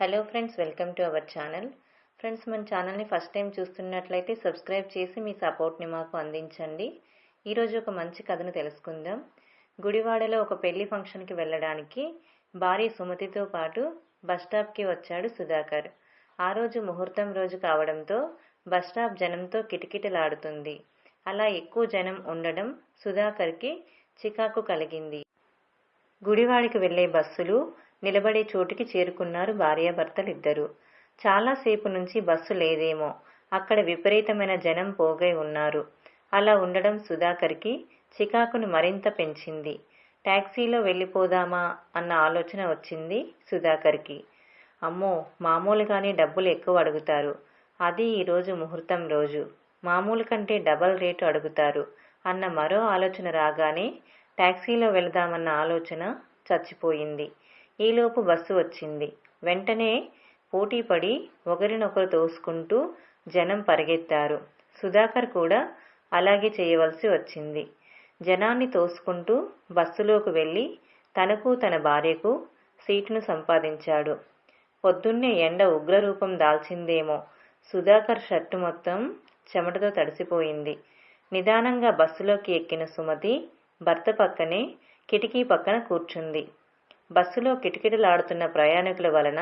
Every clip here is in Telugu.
Hello friends welcome to our channel friends మన ఛానల్ని ఫస్ట్ టైం చూస్తున్నట్లయితే సబ్స్క్రైబ్ చేసి మీ సపోర్ట్ని మాకు అందించండి. ఈరోజు ఒక మంచి కథను తెలుసుకుందాం. గుడివాడలో ఒక పెళ్ళి ఫంక్షన్కి వెళ్ళడానికి భార్య సుమతితో పాటు బస్ స్టాప్కి వచ్చాడు సుధాకర్. ఆ రోజు ముహూర్తం రోజు కావడంతో బస్ స్టాప్ జనంతో కిటకిటలాడుతుంది. అలా ఎక్కువ జనం ఉండడం సుధాకర్కి చికాకు కలిగింది. గుడివాడికి వెళ్ళే బస్సులు నిలబడే చోటుకి చేరుకున్నారు భార్యాభర్తలిద్దరూ. చాలాసేపు నుంచి బస్సు లేదేమో. అక్కడ విపరీతమైన జనం పోగై ఉన్నారు. అలా ఉండడం సుధాకర్కి చికాకును మరింత పెంచింది. ట్యాక్సీలో వెళ్ళిపోదామా అన్న ఆలోచన వచ్చింది సుధాకర్కి. అమ్మో మామూలుగానే డబ్బులు ఎక్కువ అడుగుతారు. అది ఈరోజు ముహూర్తం రోజు. మామూలు కంటే డబల్ రేటు అడుగుతారు అన్న మరో ఆలోచన రాగానే ట్యాక్సీలో వెళదామన్న ఆలోచన చచ్చిపోయింది. ఈలోపు బస్సు వచ్చింది. వెంటనే పోటీపడి ఒకరినొకరు తోసుకుంటూ జనం పరిగెత్తారు. సుధాకర్ కూడా అలాగే చేయవలసి వచ్చింది. జనాన్ని తోసుకుంటూ బస్సులోకి వెళ్ళి తనకు తన భార్యకు సీటును సంపాదించాడు. పొద్దున్నే ఎండ ఉగ్రరూపం దాల్చిందేమో. సుధాకర్ షర్టు మొత్తం చెమటతో తడిసిపోయింది. నిదానంగా బస్సులోకి ఎక్కిన సుమతి భర్త పక్కనే కిటికీ పక్కన కూర్చుంది. బస్సులో కిటకిటలాడుతున్న ప్రయాణికుల వలన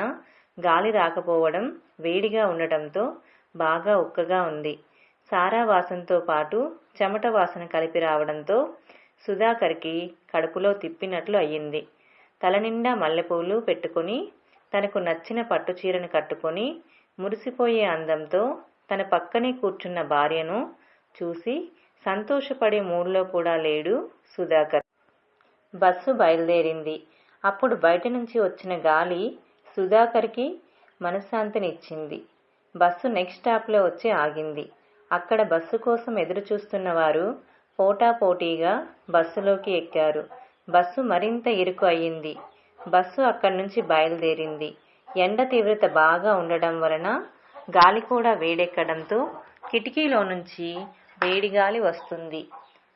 గాలి రాకపోవడం వేడిగా ఉండటంతో బాగా ఉక్కగా ఉంది. సారా వాసనతో పాటు చెమట వాసన కలిపి రావడంతో సుధాకర్కి కడుపులో తిప్పినట్లు అయ్యింది. తలనిండా మల్లెపూలు పెట్టుకొని తనకు నచ్చిన పట్టు చీరను కట్టుకొని మురిసిపోయే అందంతో తన పక్కనే కూర్చున్న భార్యను చూసి సంతోషపడే మూడ్లో కూడా లేడు సుధాకర్. బస్సు బయలుదేరింది. అప్పుడు బయట నుంచి వచ్చిన గాలి సుధాకర్కి మనశ్శాంతిని ఇచ్చింది బస్సు నెక్స్ట్ స్టాప్లో వచ్చి ఆగింది. అక్కడ బస్సు కోసం ఎదురు చూస్తున్న వారు పోటాపోటీగా బస్సులోకి ఎక్కారు. బస్సు మరింత ఇరుకు అయ్యింది. బస్సు అక్కడి నుంచి బయలుదేరింది. ఎండ తీవ్రత బాగా ఉండడం వలన గాలి కూడా వేడెక్కడంతో కిటికీలో నుంచి వేడి గాలి వస్తుంది.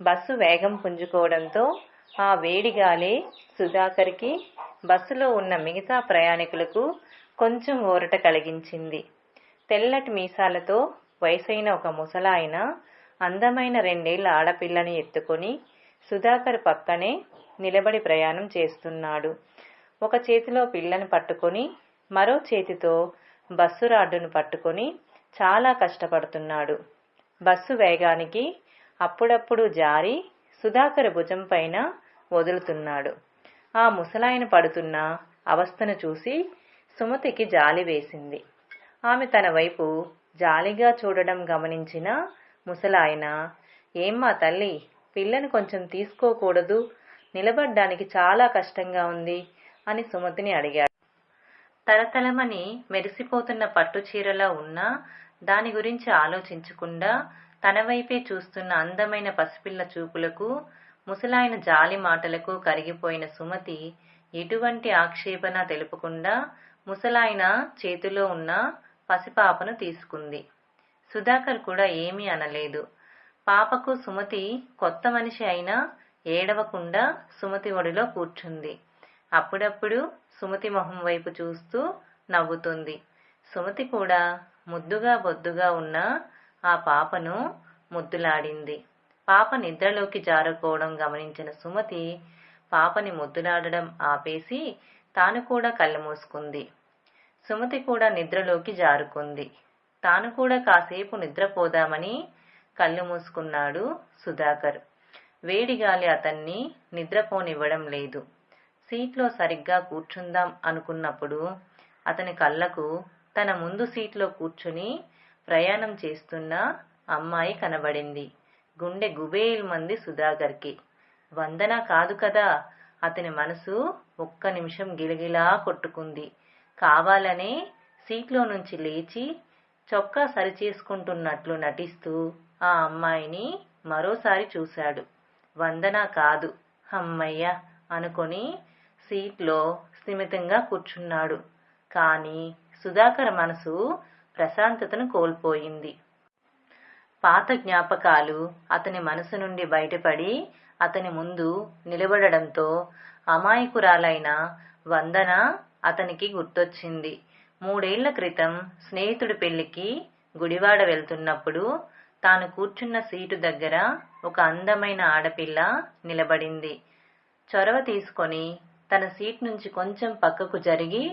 బస్సు వేగం పుంజుకోవడంతో ఆ వేడిగాలి సుధాకర్కి బస్సులో ఉన్న మిగతా ప్రయాణికులకు కొంచెం ఊరట కలిగించింది. తెల్లటి మీసాలతో వయసైన ఒక ముసలాయన అందమైన రెండేళ్ళ ఆడపిల్లని ఎత్తుకొని సుధాకర్ పక్కనే నిలబడి ప్రయాణం చేస్తున్నాడు. ఒక చేతిలో పిల్లని పట్టుకొని మరో చేతితో బస్సు రాడ్డును పట్టుకొని చాలా కష్టపడుతున్నాడు. బస్సు వేగానికి అప్పుడప్పుడు జారి సుధాకర్ భుజం పైన వదులుతున్నాడు. ఆ ముసలాయన పడుతున్న అవస్థను చూసి సుమతికి జాలి వేసింది. ఆమె తన వైపు జాలిగా చూడడం గమనించిన ముసలాయన ఏమ్మా తల్లి పిల్లను కొంచెం తీసుకోకూడదు. నిలబడ్డానికి చాలా కష్టంగా ఉంది అని సుమతిని అడిగాడు. తలతలమని మెరిసిపోతున్న పట్టు చీరలా ఉన్నా దాని గురించి ఆలోచించకుండా తన వైపే చూస్తున్న అందమైన పసిపిల్ల చూపులకు ముసలాయన జాలి మాటలకు కరిగిపోయిన సుమతి ఎటువంటి ఆక్షేపణ తెలుపకుండా ముసలాయన చేతిలో ఉన్న పసిపాపను తీసుకుంది. సుధాకర్ కూడా ఏమీ అనలేదు. పాపకు సుమతి కొత్త మనిషి అయినా ఏడవకుండా సుమతి ఒడిలో కూర్చుంది. అప్పుడప్పుడు సుమతి మొహం వైపు చూస్తూ నవ్వుతుంది. సుమతి కూడా ముద్దుగా బొద్దుగా ఉన్న ఆ పాపను ముద్దులాడింది. పాప నిద్రలోకి జారుకోవడం గమనించిన సుమతి పాపని ముద్దులాడడం ఆపేసి తాను కూడా కళ్ళు మూసుకుంది. సుమతి కూడా నిద్రలోకి జారుకుంది. తాను కూడా కాసేపు నిద్రపోదామని కళ్ళు మూసుకున్నాడు సుధాకర్. వేడిగాలి అతన్ని నిద్రపోనివ్వడం లేదు. సీట్లో సరిగ్గా కూర్చుందాం అనుకున్నప్పుడు అతని కళ్ళకు తన ముందు సీట్లో కూర్చుని ప్రయాణం చేస్తున్న అమ్మాయి కనబడింది. గుండె గుబేల్ మంది సుధాకర్కి. వందన కాదు కదా అతని మనసు ఒక్క నిమిషం గిలగిలా కొట్టుకుంది. కావాలనే సీట్లో నుంచి లేచి చొక్కా సరిచేసుకుంటున్నట్లు నటిస్తూ ఆ అమ్మాయిని మరోసారి చూశాడు. వందన కాదు అమ్మయ్య అనుకొని సీట్లో స్థిమితంగా కూర్చున్నాడు. కానీ సుధాకర్ మనసు ప్రశాంతతను కోల్పోయింది. పాత జ్ఞాపకాలు అతని మనసు నుండి బయటపడి అతని ముందు నిలబడడంతో అమాయకురాలైన వందన అతనికి గుర్తొచ్చింది. మూడేళ్ళ క్రితం స్నేహితుడి పెళ్ళికి గుడివాడ వెళ్తున్నప్పుడు తాను కూర్చున్న సీటు దగ్గర ఒక అందమైన ఆడపిల్ల నిలబడింది. చొరవ తీసుకొని తన సీట్ నుంచి కొంచెం పక్కకు జరిగి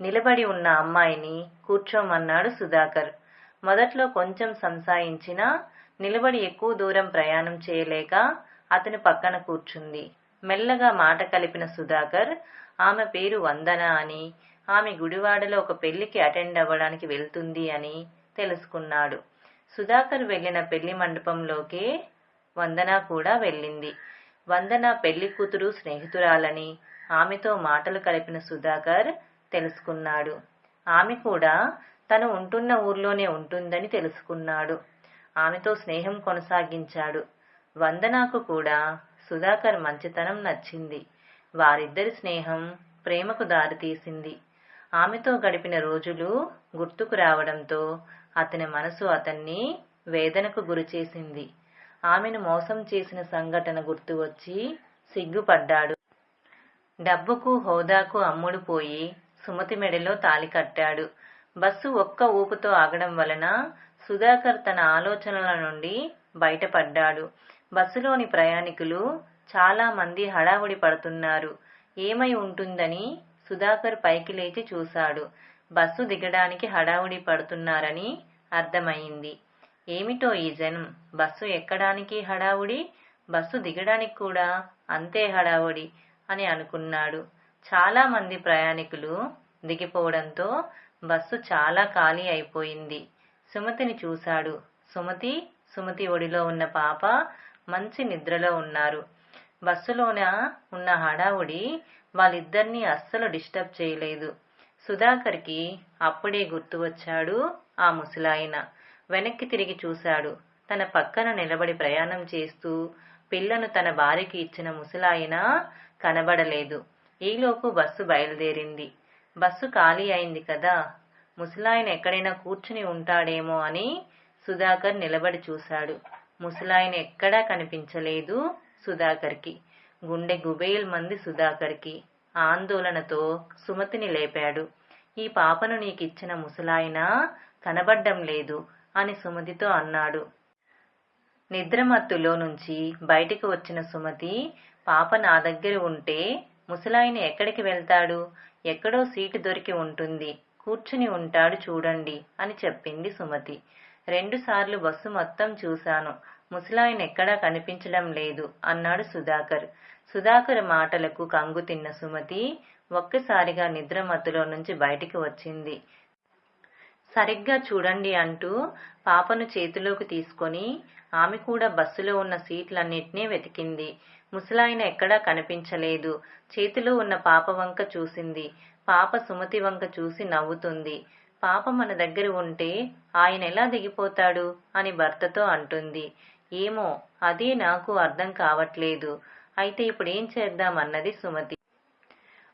నిలబడి ఉన్న అమ్మాయిని కూర్చోమన్నాడు సుధాకర్. మొదట్లో కొంచెం సంసాయించినా నిలబడి ఎక్కువ దూరం ప్రయాణం చేయలేక అతని పక్కన కూర్చుంది. మెల్లగా మాట కలిపిన సుధాకర్ ఆమె పేరు వందన అని ఆమె గుడివాడలో ఒక పెళ్ళికి అటెండ్ అవ్వడానికి వెళ్తుంది అని తెలుసుకున్నాడు. సుధాకర్ వెళ్ళిన పెళ్ళి మండపంలోకే వందన కూడా వెళ్ళింది. వందన పెళ్ళి కూతురు స్నేహితురాలని ఆమెతో మాటలు కలిపిన సుధాకర్ తెలుసుకున్నాడు. ఆమె కూడా తను ఉంటున్న ఊర్లోనే ఉంటుందని తెలుసుకున్నాడు. ఆమెతో స్నేహం కొనసాగించాడు. వందనాకు కూడా సుధాకర్ మంచితనం నచ్చింది. వారిద్దరి స్నేహం ప్రేమకు దారితీసింది ఆమెతో గడిపిన రోజులు గుర్తుకు రావడంతో అతని మనసు అతన్ని వేదనకు గురిచేసింది ఆమెను మోసం చేసిన సంఘటన గుర్తు వచ్చి సిగ్గుపడ్డాడు. డబ్బుకు హోదాకు అమ్ముడు పోయి సుమతి మెడలో తాలి కట్టాడు. బస్సు ఒక్క ఊపుతో ఆగడం వలన సుధాకర్ తన ఆలోచనల నుండి బయటపడ్డాడు. బస్సులోని ప్రయాణికులు చాలా మంది హడావుడి పడుతున్నారు. ఏమై ఉంటుందని సుధాకర్ పైకి లేచి చూశాడు. బస్సు దిగడానికి హడావుడి పడుతున్నారని అర్థమైంది. ఏమిటో ఈ జనం? బస్సు ఎక్కడానికి హడావుడి? బస్సు దిగడానికి కూడా అంతే హడావుడి అని అనుకున్నాడు. చాలా మంది ప్రయాణికులు దిగిపోవడంతో బస్సు చాలా ఖాళీ అయిపోయింది. సుమతిని చూశాడు. సుమతి సుమతి ఒడిలో ఉన్న పాప మంచి నిద్రలో ఉన్నారు. బస్సులోన ఉన్న హడావుడి వాళ్ళిద్దరినీ అస్సలు డిస్టర్బ్ చేయలేదు. సుధాకర్కి అప్పుడే గుర్తు వచ్చాడు ఆ ముసలాయన. వెనక్కి తిరిగి చూశాడు. తన పక్కన నిలబడి ప్రయాణం చేస్తూ పిల్లను తన భార్యకి ఇచ్చిన ముసలాయన కనబడలేదు. ఈలోపు బస్సు బయలుదేరింది. బస్సు ఖాళీ అయింది కదా. ముసలాయన ఎక్కడైనా కూర్చుని ఉంటాడేమో అని సుధాకర్ నిలబడి చూశాడు. ముసలాయన ఎక్కడా కనిపించలేదు సుధాకర్కి. గుండె గుబేల్ మంది సుధాకర్కి. ఆందోళనతో సుమతిని లేపాడు. ఈ పాపను నీకిచ్చిన ముసలాయన కనబడ్డం లేదు అని సుమతితో అన్నాడు. నిద్రమత్తులో నుంచి బయటికి వచ్చిన సుమతి పాప నా దగ్గర ఉంటే ముసలాయన ఎక్కడికి వెళ్తాడు? ఎక్కడో సీటు దొరికి ఉంటుంది. కూర్చుని ఉంటాడు చూడండి అని చెప్పింది సుమతి. రెండుసార్లు బస్సు మొత్తం చూశాను. ముసలాయన ఎక్కడా కనిపించడం లేదు అన్నాడు సుధాకర్. సుధాకర్ మాటలకు కంగు తిన్న సుమతి ఒక్కసారిగా నిద్రమత్తులో నుంచి బయటికి వచ్చింది. సరిగ్గా చూడండి అంటూ పాపను చేతిలోకి తీసుకొని ఆమె కూడా బస్సులో ఉన్న సీట్లన్నిటినీ వెతికింది. ముసలాయన ఎక్కడా కనిపించలేదు. చేతిలో ఉన్న పాప వంక చూసింది. పాప సుమతి వంక చూసి నవ్వుతుంది. పాప మన దగ్గర ఉంటే ఆయన ఎలా దిగిపోతాడు అని భర్తతో అంటుంది. ఏమో అదే నాకు అర్థం కావట్లేదు. అయితే ఇప్పుడు ఏం చేద్దాం అన్నది సుమతి.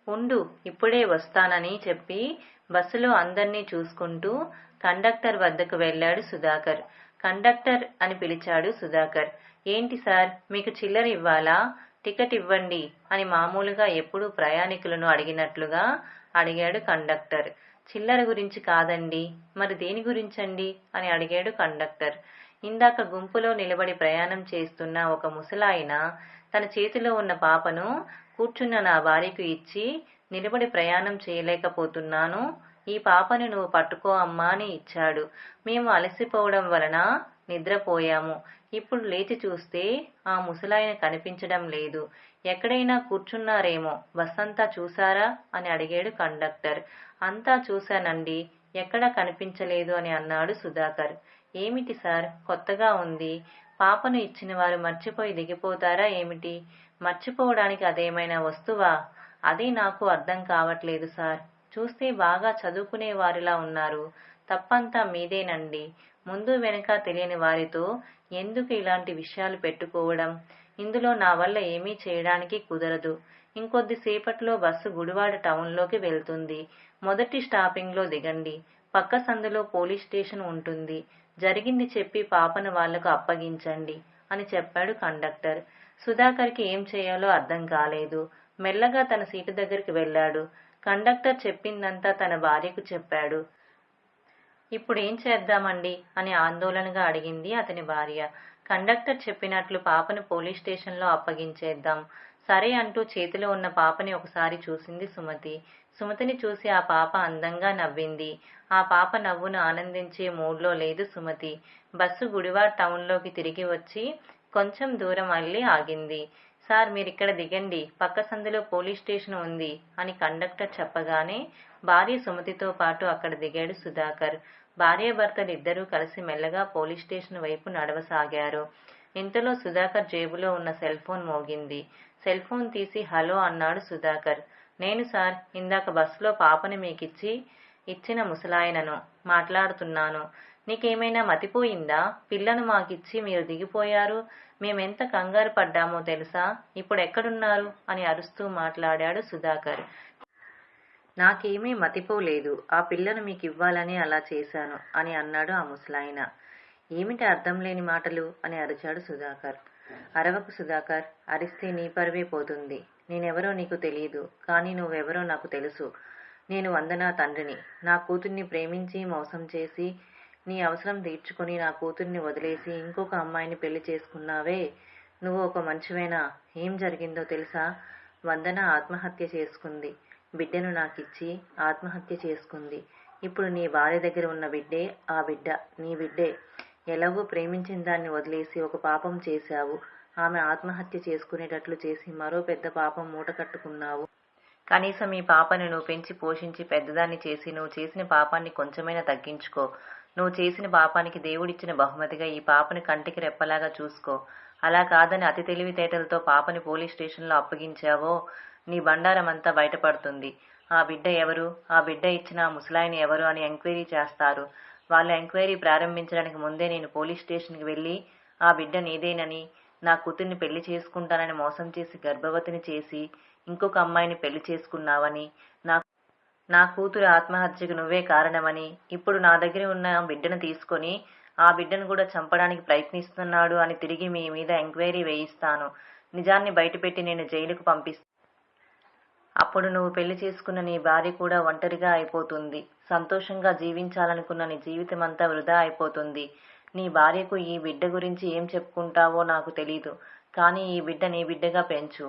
ఉండు ఇప్పుడే వస్తానని చెప్పి బస్సులో అందర్నీ చూసుకుంటూ కండక్టర్ వద్దకు వెళ్ళాడు సుధాకర్. కండక్టర్ అని పిలిచాడు సుధాకర్. ఏంటి సార్? మీకు చిల్లర ఇవ్వాలా? టికెట్ ఇవ్వండి అని మామూలుగా ఎప్పుడూ ప్రయాణికులను అడిగినట్లుగా అడిగాడు కండక్టర్. చిల్లర గురించి కాదండి. మరి దేని గురించండి? అని అడిగాడు కండక్టర్. ఇందాక గుంపులో నిలబడి ప్రయాణం చేస్తున్న ఒక ముసలాయన తన చేతిలో ఉన్న పాపను కూర్చున్న నా భార్యకు ఇచ్చి నిలబడి ప్రయాణం చేయలేకపోతున్నాను. ఈ పాపను నువ్వు పట్టుకో అమ్మా అని ఇచ్చాడు. మేము అలసిపోవడం వలన నిద్రపోయాము. ఇప్పుడు లేచి చూస్తే ఆ ముసలాయన కనిపించడం లేదు. ఎక్కడైనా కూర్చున్నారేమో? బస్సంతా చూసారా అని అడిగాడు కండక్టర్. అంతా చూశానండి. ఎక్కడా కనిపించలేదు అని అన్నాడు సుధాకర్. ఏమిటి సార్? కొత్తగా ఉంది. పాపను ఇచ్చిన వారు మర్చిపోయి దిగిపోతారా ఏమిటి? మర్చిపోవడానికి అదేమైనా వస్తువా? అదే నాకు అర్థం కావట్లేదు సార్. చూస్తే బాగా చదువుకునే వారిలా ఉన్నారు. తప్పంతా మీదేనండి. ముందు వెనుక తెలియని వారితో ఎందుకు ఇలాంటి విషయాలు పెట్టుకోవడం? ఇందులో నా వల్ల ఏమీ చేయడానికి కుదరదు. ఇంకొద్ది సేపట్లో బస్సు గుడివాడ టౌన్లోకి వెళ్తుంది. మొదటి స్టాపింగ్లో దిగండి. పక్క సందులో పోలీస్ స్టేషన్ ఉంటుంది. జరిగింది చెప్పి పాపను వాళ్ళకు అప్పగించండి అని చెప్పాడు కండక్టర్. సుధాకర్కి ఏం చేయాలో అర్థం కాలేదు. మెల్లగా తన సీటు దగ్గరికి వెళ్ళాడు. కండక్టర్ చెప్పిందంతా తన భార్యకు చెప్పాడు. ఇప్పుడు ఏం చేద్దామండి? అని ఆందోళనగా అడిగింది అతని భార్య. కండక్టర్ చెప్పినట్లు పాపను పోలీస్ స్టేషన్లో అప్పగించేద్దాం. సరే అంటూ చేతిలో ఉన్న పాపని ఒకసారి చూసింది సుమతి. సుమతిని చూసి ఆ పాప అందంగా నవ్వింది. ఆ పాప నవ్వును ఆనందించే మూడ్లో లేదు సుమతి. బస్సు గుడివార్ టౌన్లోకి తిరిగి వచ్చి కొంచెం దూరం అల్లి ఆగింది. సార్ మీరిక్కడ దిగండి. పక్క సందులో పోలీస్ స్టేషన్ ఉంది అని కండక్టర్ చెప్పగానే భార్య సుమతితో పాటు అక్కడ దిగాడు సుధాకర్. భార్యాభర్తలు ఇద్దరూ కలిసి మెల్లగా పోలీస్ స్టేషన్ వైపు నడవసాగారు. ఇంతలో సుధాకర్ జేబులో ఉన్న సెల్ ఫోన్ మోగింది. సెల్ ఫోన్ తీసి హలో అన్నాడు సుధాకర్. నేను సార్ ఇందాక బస్సులో పాపని మీకిచ్చి ఇచ్చిన ముసలాయనను మాట్లాడుతున్నాను. నీకేమైనా మతిపోయిందా? పిల్లను మాకిచ్చి మీరు దిగిపోయారు. మేమెంత కంగారు పడ్డామో తెలుసా? ఇప్పుడు ఎక్కడున్నారు? అని అరుస్తూ మాట్లాడాడు సుధాకర్. నాకేమీ మతిపోలేదు. ఆ పిల్లను మీకు ఇవ్వాలని అలా చేశాను అని అన్నాడు ఆ ముసలాయన. ఏమిటి అర్థం లేని మాటలు? అని అరిచాడు సుధాకర్. అరవకు సుధాకర్ అరిస్తే నీ పరువే పోతుంది. నేనెవరో నీకు తెలియదు కానీ నువ్వెవరో నాకు తెలుసు. నేను వందనా తండ్రిని. నా కూతుర్ని ప్రేమించి మోసం చేసి నీ అవసరం తీర్చుకుని నా కూతుర్ని వదిలేసి ఇంకొక అమ్మాయిని పెళ్ళి చేసుకున్నావే. నువ్వు ఒక మంచివేనా? ఏం జరిగిందో తెలుసా? వందన ఆత్మహత్య చేసుకుంది. బిడ్డను నాకిచ్చి ఆత్మహత్య చేసుకుంది. ఇప్పుడు నీ భార్య దగ్గర ఉన్న బిడ్డే ఆ బిడ్డ నీ బిడ్డే. ఎలాగో ప్రేమించిన దాన్ని వదిలేసి ఒక పాపం చేశావు. ఆమె ఆత్మహత్య చేసుకునేటట్లు చేసి మరో పెద్ద పాపం మూట కట్టుకున్నావు. కనీసం ఈ పాపను నువ్వు పెంచి పోషించి పెద్దదాన్ని చేసి నువ్వు చేసిన పాపాన్ని కొంచెమైనా తగ్గించుకో. నువ్వు చేసిన పాపానికి దేవుడిచ్చిన బహుమతిగా ఈ పాపని కంటికి రెప్పలాగా చూసుకో. అలా కాదని అతి తెలివితేటలతో పాపని పోలీస్ స్టేషన్లో అప్పగించావో నీ బండారం అంతా బయటపడుతుంది. ఆ బిడ్డ ఎవరు? ఆ బిడ్డ ఇచ్చిన ఆ ముసలాయిని ఎవరు అని ఎంక్వైరీ చేస్తారు. వాళ్ళు ఎంక్వైరీ ప్రారంభించడానికి ముందే నేను పోలీస్ స్టేషన్కి వెళ్ళి ఆ బిడ్డ నీదేనని నా కూతుర్ని పెళ్ళి చేసుకుంటానని మోసం చేసి గర్భవతిని చేసి ఇంకొక అమ్మాయిని పెళ్ళి చేసుకున్నావని నా కూతురు ఆత్మహత్యకు నువ్వే కారణమని ఇప్పుడు నా దగ్గర ఉన్న బిడ్డను తీసుకొని ఆ బిడ్డను కూడా చంపడానికి ప్రయత్నిస్తున్నాడు అని తిరిగి మీ మీద ఎంక్వైరీ వేయిస్తాను. నిజాన్ని బయటపెట్టి నేను జైలుకు పంపిస్తాను అప్పుడు నువ్వు పెళ్ళి చేసుకున్న నీ భార్య కూడా ఒంటరిగా అయిపోతుంది. సంతోషంగా జీవించాలనుకున్న నీ జీవితం అంతా వృధా అయిపోతుంది. నీ భార్యకు ఈ బిడ్డ గురించి ఏం చెప్పుకుంటావో నాకు తెలీదు. కానీ ఈ బిడ్డ నీ బిడ్డగా పెంచు.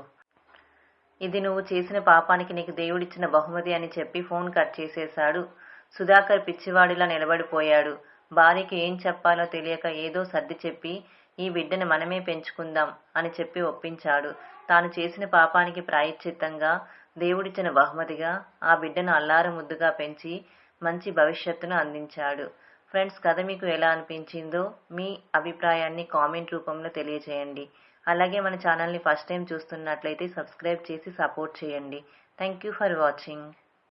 ఇది నువ్వు చేసిన పాపానికి నీకు దేవుడిచ్చిన బహుమతి అని చెప్పి ఫోన్ కట్ చేసేశాడు. సుధాకర్ పిచ్చివాడిలా నిలబడిపోయాడు. భార్యకి ఏం చెప్పాలో తెలియక ఏదో సర్ది చెప్పి ఈ బిడ్డని మనమే పెంచుకుందాం అని చెప్పి ఒప్పించాడు. తాను చేసిన పాపానికి ప్రాయశ్చిత్తంగా దేవుడిచ్చిన బహుమతిగా ఆ బిడ్డను అల్లారు ముద్దుగా పెంచి మంచి భవిష్యత్తును అందించాడు. ఫ్రెండ్స్ కథ మీకు ఎలా అనిపించిందో మీ అభిప్రాయాన్ని కామెంట్ రూపంలో తెలియజేయండి. అలాగే మన ఛానల్ని ఫస్ట్ టైం చూస్తున్నట్లయితే సబ్స్క్రైబ్ చేసి సపోర్ట్ చేయండి. Thank you for watching